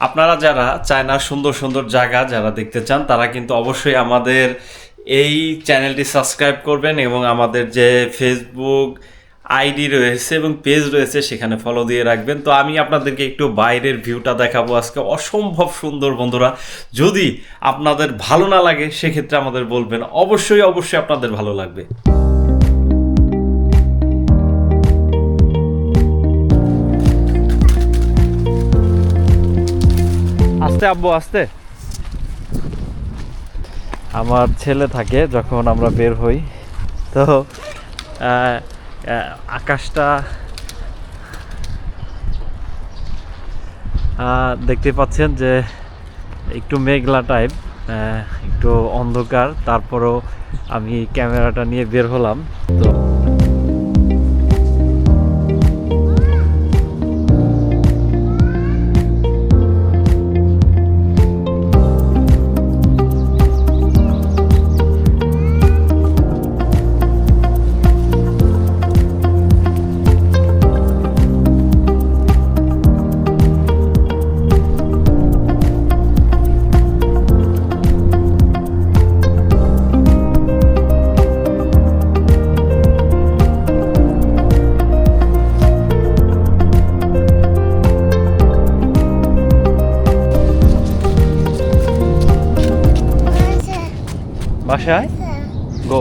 আপনারা যারা চায়নার সুন্দর সুন্দর জায়গা যারা দেখতে চান, তারা কিন্তু অবশ্যই আমাদের এই চ্যানেলটি সাবস্ক্রাইব করবেন এবং আমাদের যে ফেসবুক আইডি রয়েছে এবং পেজ রয়েছে সেখানে ফলো দিয়ে রাখবেন। তো আমি আপনাদেরকে একটু বাইরের ভিউটা দেখাবো আজকে। অসম্ভব সুন্দর বন্ধুরা, যদি আপনাদের ভালো না লাগে, সেক্ষেত্রে আমাদের বলবেন। অবশ্যই অবশ্যই আপনাদের ভালো লাগবে। আস্তে, আব্বু, আস্তে। আমার ছেলে থাকে যখন আমরা বের হই। তো আকাশটা দেখতে পাচ্ছেন যে একটু মেঘলা টাইপ একটু অন্ধকার। তারপরও আমি ক্যামেরাটা নিয়ে বের হলাম। তো বাসায়? গো।